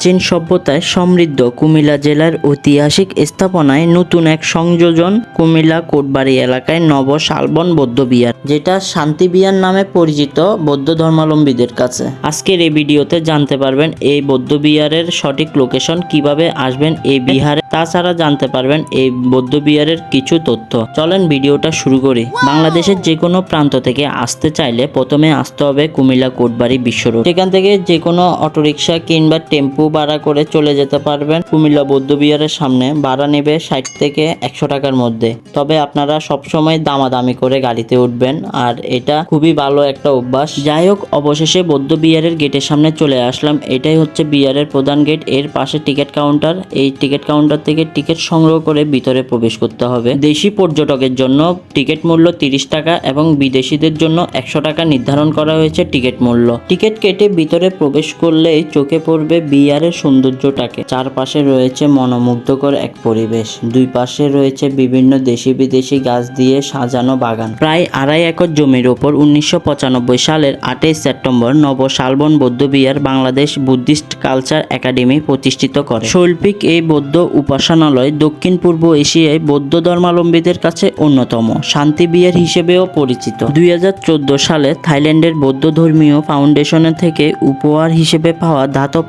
প্রাচীন সভ্যতায় সমৃদ্ধ কুমিল্লা জেলার ঐতিহাসিক স্থাপনায় নতুন এক সংযোজন কুমিল্লা কোটবাড়ি এলাকায় নব শালবন বৌদ্ধ বিহার যেটা শান্তি বিহার নামে পরিচিত বৌদ্ধ ধর্মাবলম্বীদের কাছে। আজকের এই ভিডিওতে জানতে পারবেন এই বৌদ্ধ বিহারের সঠিক লোকেশন কীভাবে আসবেন এই বিহারে। তাছাড়া জানতে পারবেন এই বৌদ্ধ বিহারের কিছু তথ্য। চলেন ভিডিওটা শুরু করি। বাংলাদেশের যে কোনো প্রান্ত থেকে আসতে চাইলে প্রথমে আসতে হবে কুমিল্লা কোটবাড়ি বিশ্ব রোড সেখান থেকে যে কোনো অটোরিকশা কিংবা টেম্পু ভাড়া করে চলে যেতে পারবেন কুমিল্লা বৌদ্ধ বিহারের সামনে। ভাড়া নেবে ষাট থেকে একশো টাকার মধ্যে। তবে আপনারা সবসময় দামাদামি করে গাড়িতে উঠবেন। আর এটা খুবই ভালো একটা অভ্যাস। যাই হোক, অবশেষে বৌদ্ধ বিহারের গেটের সামনে চলে আসলাম। এটাই হচ্ছে বিহারের প্রধান গেট। এর পাশে টিকিট কাউন্টার। এই টিকিট কাউন্টার থেকে টিকিট সংগ্রহ করে ভিতরে প্রবেশ করতে হবে। দেশি পর্যটকের জন্য টিকিট মূল্য তিরিশ টাকা এবং বিদেশিদের জন্য একশো টাকা নির্ধারণ করা হয়েছে টিকিট মূল্য। টিকিট কেটে ভিতরে প্রবেশ করলেই চোখে পড়বে বিহারের সৌন্দর্যটাকে। চারপাশে রয়েছে মনোমুগ্ধকর এক পরিবেশ। দুই পাশে রয়েছে বিভিন্ন দেশি বিদেশি গাছ দিয়ে সাজানো বাগান। প্রায় আড়াই একর জমির ওপর উনিশশো পঁচানব্বই সালের আটই September Nabo Shalban Bouddha Bihar Bangladesh Buddhist culture academy প্রতিষ্ঠিত করে। শৈল্পিক এই বৌদ্ধ উপাসনালয় দক্ষিণ পূর্ব এশিয়ায় বৌদ্ধ ধর্মাবলম্বীদের কাছে অন্যতম। শান্তি বিহার হিসেবেও পরিচিত। দুই হাজার চোদ্দ সালে থাইল্যান্ডের বৌদ্ধ ধর্মীয় ফাউন্ডেশনের থেকে উপহার হিসেবে পাওয়া ধাতব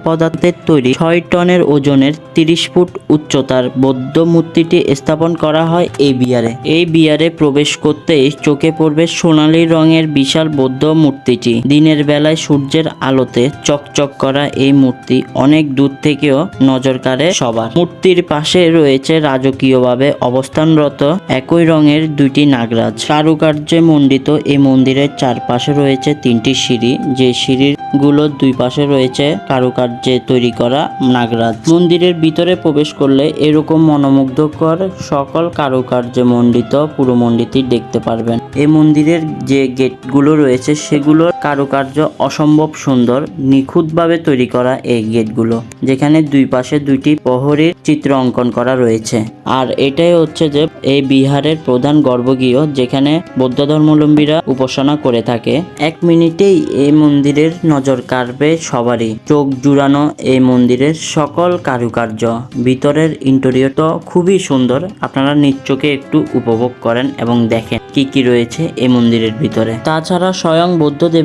পদার্থের তৈরি ছয় টনের ওজনের তিরিশ ফুট উচ্চতার বৌদ্ধ মূর্তিটি স্থাপন করা হয় এই বিয়ারে। এই বিয়ারে প্রবেশ করতেই চোখে পড়বে সোনালী রঙের বিশাল বৌদ্ধ মূর্তিটি। দিনের বেলায় সূর্যের আলোতে চকচক করা এই মূর্তি অনেক দূর থেকেও নজর কাড়ে সবার। মূর্তির পাশে রয়েছে রাজকীয়ভাবে অবস্থানরত একই রঙের দুইটি নাগরাজ। কারুকার্যে মণ্ডিত এই মন্দিরের চারপাশে রয়েছে তিনটি সিঁড়ি। যে সিঁড়িরগুলোর দুই পাশে রয়েছে কারুকার্যে তৈরি করা নাগরাজ। মন্দিরের ভিতরে প্রবেশ করলে এরকম মনোমুগ্ধকর সকল কারুকার্যে মণ্ডিত পুরো মন্দিরটি দেখতে পারবেন। এই মন্দিরের যে গেটগুলো রয়েছে, সেগুলোর কারুকার্য অসম্ভব সুন্দর, নিখুঁতভাবে তৈরি করা এই গেটগুলো, যেখানে দুই পাশে দুইটি প্রহরীর চিত্র অঙ্কন করা রয়েছে। আর এটাই হচ্ছে যে এই বিহারের প্রধান গর্ভগৃহ, যেখানে বৌদ্ধ ধর্মাবলম্বীরা উপাসনা করে থাকে। এক মিনিটেই এই মন্দিরের নজর কাড়বে সবারই। চোখ জুড়ানো এই মন্দিরের সকল কারুকার্য। ভিতরের ইন্টেরিয়র তো খুবই সুন্দর। আপনারা নিজ একটু উপভোগ করেন এবং দেখেন কি কি রয়েছে এই মন্দিরের ভিতরে। তাছাড়া স্বয়ং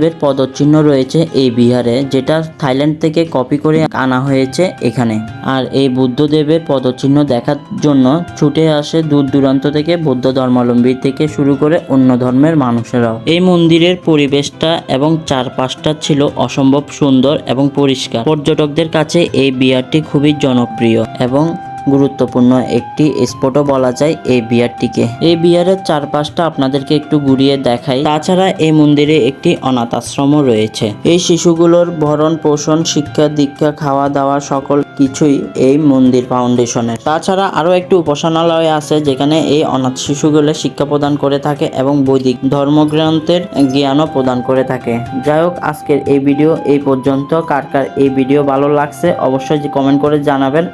বুদ্ধদেবের পদচিহ্ন রয়েছে এই বিহারে, যেটা থাইল্যান্ড থেকে কপি করে আনা হয়েছে এখানে। আর এই বুদ্ধদেবের পদচিহ্ন দেখার জন্য ছুটে আসে দূর দূরান্ত থেকে বৌদ্ধ ধর্মাবলম্বী থেকে শুরু করে অন্য ধর্মের মানুষেরাও। এই মন্দিরের পরিবেশটা এবং চারপাশটা ছিল অসম্ভব সুন্দর এবং পরিষ্কার। পর্যটকদের কাছে এই বিহারটি খুবই জনপ্রিয় এবং গুরুত্বপূর্ণ একটি স্পটও বলা যায় এই বিহারটিকে। এই বিহারের চারপাশটা আপনাদেরকে একটু ঘুরিয়ে দেখাই। তাছাড়া এই মন্দিরে একটি অনাথ আশ্রমও রয়েছে। এই শিশুগুলোর ভরণ পোষণ, শিক্ষা দীক্ষা, খাওয়া দাওয়া সকল কিছুই এই মন্দির ফাউন্ডেশনের তাছাড়া আরও একটি উপাসনালয় আছে যেখানে এই অনাথ শিশুগুলো শিক্ষা প্রদান করে থাকে এবং বৈদিক ধর্মগ্রন্থের জ্ঞানও প্রদান করে থাকে। যাই হোক, আজকের এই ভিডিও এই পর্যন্ত। কার কার এই ভিডিও ভালো লাগছে অবশ্যই কমেন্ট করে জানাবেন।